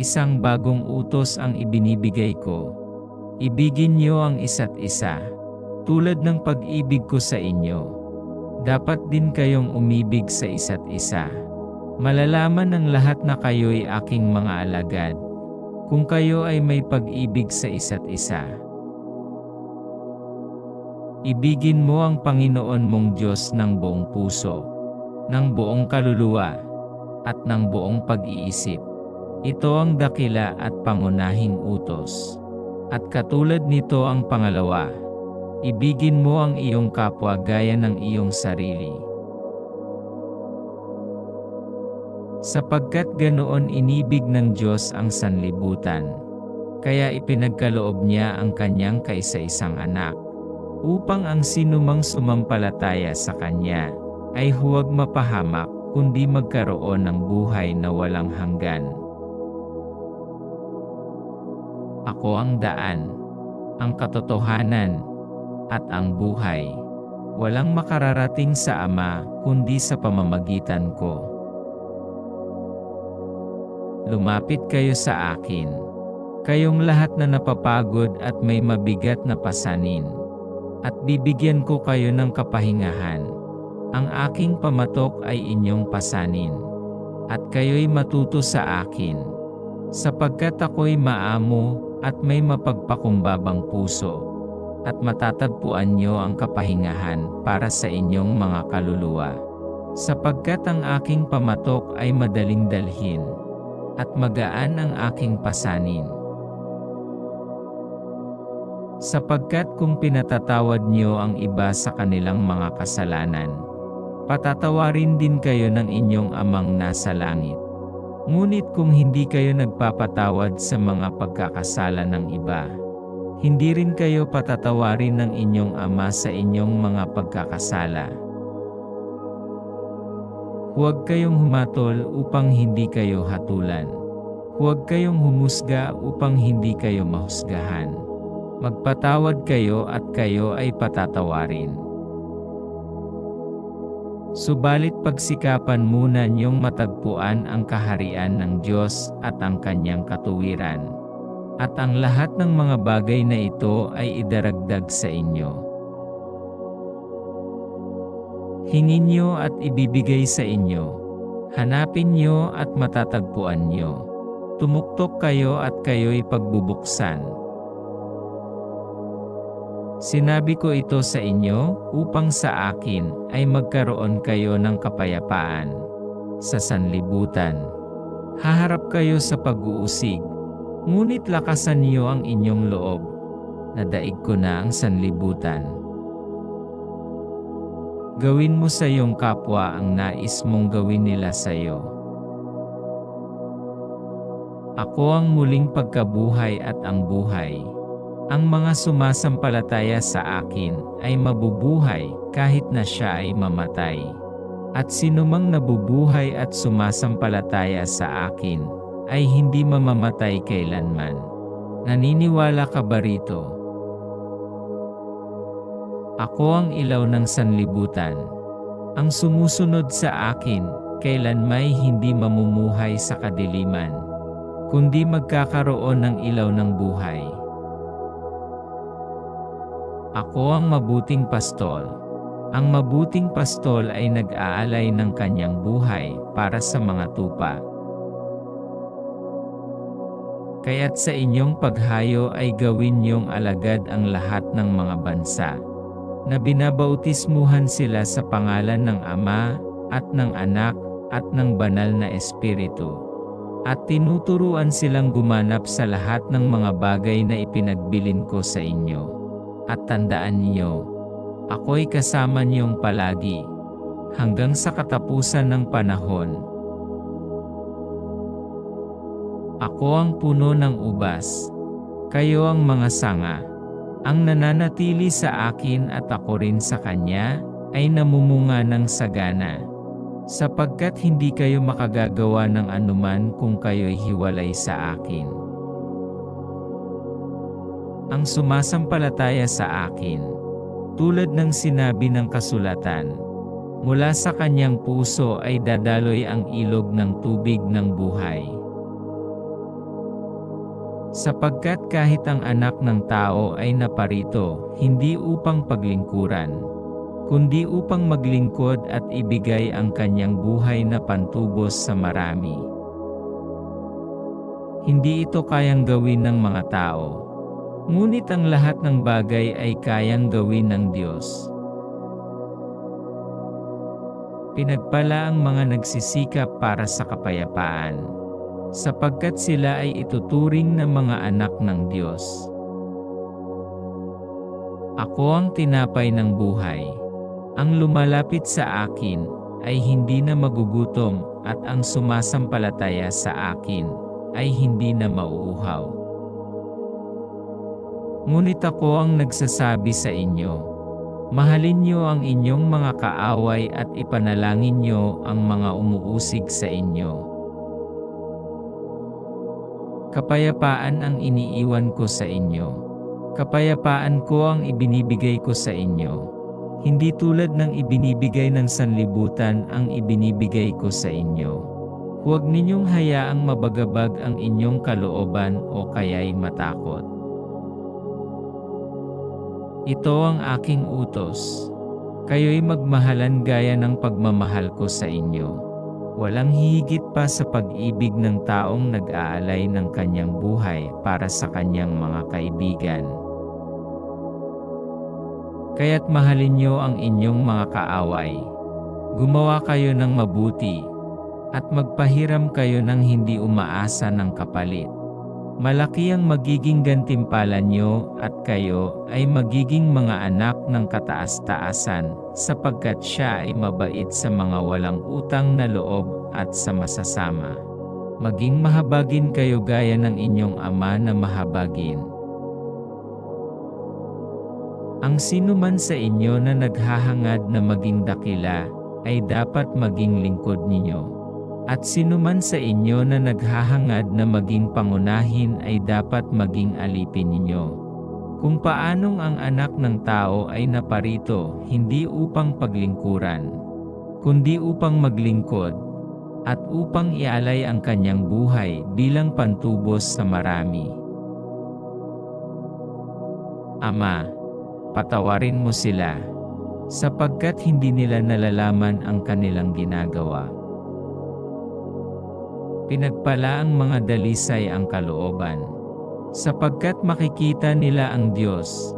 Isang bagong utos ang ibinibigay ko. Ibigin niyo ang isa't isa. Tulad ng pag-ibig ko sa inyo. Dapat din kayong umibig sa isa't isa. Malalaman ng lahat na kayo'y aking mga alagad. Kung kayo ay may pag-ibig sa isa't isa. Ibigin mo ang Panginoon mong Diyos ng buong puso, ng buong kaluluwa, at ng buong pag-iisip. Ito ang dakila at pangunahing utos. At katulad nito ang pangalawa, ibigin mo ang iyong kapwa gaya ng iyong sarili. Sapagkat ganoon inibig ng Diyos ang sanlibutan, kaya ipinagkaloob niya ang kanyang kaisa-isang anak, upang ang sinumang sumampalataya sa Kanya ay huwag mapahamak kundi magkaroon ng buhay na walang hanggan. Ako ang daan, ang katotohanan, at ang buhay. Walang makararating sa Ama kundi sa pamamagitan ko. Lumapit kayo sa akin, kayong lahat na napapagod at may mabigat na pasanin at bibigyan ko kayo ng kapahingahan. Ang aking pamatok ay inyong pasanin, at kayo'y matuto sa akin, sapagkat ako'y maamo at may mapagpakumbabang puso, at matatagpuan niyo ang kapahingahan para sa inyong mga kaluluwa. Sapagkat ang aking pamatok ay madaling dalhin, at magaan ang aking pasanin. Sapagkat kung pinatatawad niyo ang iba sa kanilang mga kasalanan, patatawarin din kayo ng inyong amang nasa langit. Ngunit kung hindi kayo nagpapatawad sa mga pagkakasala ng iba, hindi rin kayo patatawarin ng inyong ama sa inyong mga pagkakasala. Huwag kayong humatol upang hindi kayo hatulan. Huwag kayong humusga upang hindi kayo mahusgahan. Magpatawad kayo at kayo ay patatawarin. Subalit pagsikapan muna niyong matagpuan ang kaharian ng Diyos at ang kanyang katuwiran. At ang lahat ng mga bagay na ito ay idaragdag sa inyo. Hingin niyo at ibibigay sa inyo. Hanapin niyo at matatagpuan niyo. Tumuktok kayo at kayo'y pagbubuksan. Sinabi ko ito sa inyo upang sa akin ay magkaroon kayo ng kapayapaan sa sanlibutan. Haharap kayo sa pag-uusig, ngunit lakasan niyo ang inyong loob. Nadaig ko na ang sanlibutan. Gawin mo sa iyong kapwa ang nais mong gawin nila sa iyo. Ako ang muling pagkabuhay at ang buhay. Ang mga sumasampalataya sa akin ay mabubuhay kahit na siya ay mamatay. At sinumang nabubuhay at sumasampalataya sa akin ay hindi mamamatay kailanman. Naniniwala ka ba rito? Ako ang ilaw ng sanlibutan. Ang sumusunod sa akin, kailanmay hindi mamumuhay sa kadiliman, kundi magkakaroon ng ilaw ng buhay. Ako ang mabuting pastol. Ang mabuting pastol ay nag-aalay ng kanyang buhay para sa mga tupa. Kaya't sa inyong paghayo ay gawin niyong alagad ang lahat ng mga bansa, na binabautismuhan sila sa pangalan ng Ama, at ng Anak, at ng Banal na Espiritu. At tinuturuan silang gumanap sa lahat ng mga bagay na ipinagbilin ko sa inyo. At tandaan niyo, ako'y kasama niyong palagi, hanggang sa katapusan ng panahon. Ako ang puno ng ubas, kayo ang mga sanga. Ang nananatili sa akin at ako rin sa kanya, ay namumunga ng sagana. Sapagkat hindi kayo makagagawa ng anuman kung kayo'y hiwalay sa akin. Ang sumasampalataya sa akin, tulad ng sinabi ng kasulatan, mula sa kanyang puso ay dadaloy ang ilog ng tubig ng buhay. Sapagkat kahit ang anak ng tao ay naparito, hindi upang paglingkuran, kundi upang maglingkod at ibigay ang kanyang buhay na pantubos sa marami. Hindi ito kayang gawin ng mga tao. Ngunit ang lahat ng bagay ay kayang gawin ng Diyos. Pinagpala ang mga nagsisikap para sa kapayapaan, sapagkat sila ay ituturing na mga anak ng Diyos. Ako ang tinapay ng buhay. Ang lumalapit sa akin ay hindi na magugutom at ang sumasampalataya sa akin ay hindi na mauuhaw. Ngunit ako ang nagsasabi sa inyo, mahalin niyo ang inyong mga kaaway at ipanalangin niyo ang mga umuusig sa inyo. Kapayapaan ang iniiwan ko sa inyo. Kapayapaan ko ang ibinibigay ko sa inyo. Hindi tulad ng ibinibigay ng sanlibutan ang ibinibigay ko sa inyo. Huwag ninyong hayaang mabagabag ang inyong kalooban o kaya'y matakot. Ito ang aking utos. Kayo'y magmahalan gaya ng pagmamahal ko sa inyo. Walang hihigit pa sa pag-ibig ng taong nag-aalay ng kanyang buhay para sa kanyang mga kaibigan. Kaya't mahalin niyo ang inyong mga kaaway. Gumawa kayo ng mabuti, at magpahiram kayo ng hindi umaasa ng kapalit. Malaki ang magiging gantimpala nyo at kayo ay magiging mga anak ng kataas-taasan sapagkat siya ay mabait sa mga walang utang na loob at sa masasama. Maging mahabagin kayo gaya ng inyong ama na mahabagin. Ang sinuman sa inyo na naghahangad na maging dakila ay dapat maging lingkod ninyo. At sinuman sa inyo na naghahangad na maging pangunahin ay dapat maging alipin ninyo. Kung paanong ang anak ng tao ay naparito, hindi upang paglingkuran, kundi upang maglingkod, at upang ialay ang kanyang buhay bilang pantubos sa marami. Ama, patawarin mo sila, sapagkat hindi nila nalalaman ang kanilang ginagawa. Pinagpala ang mga dalisay ang kalooban, sapagkat makikita nila ang Diyos,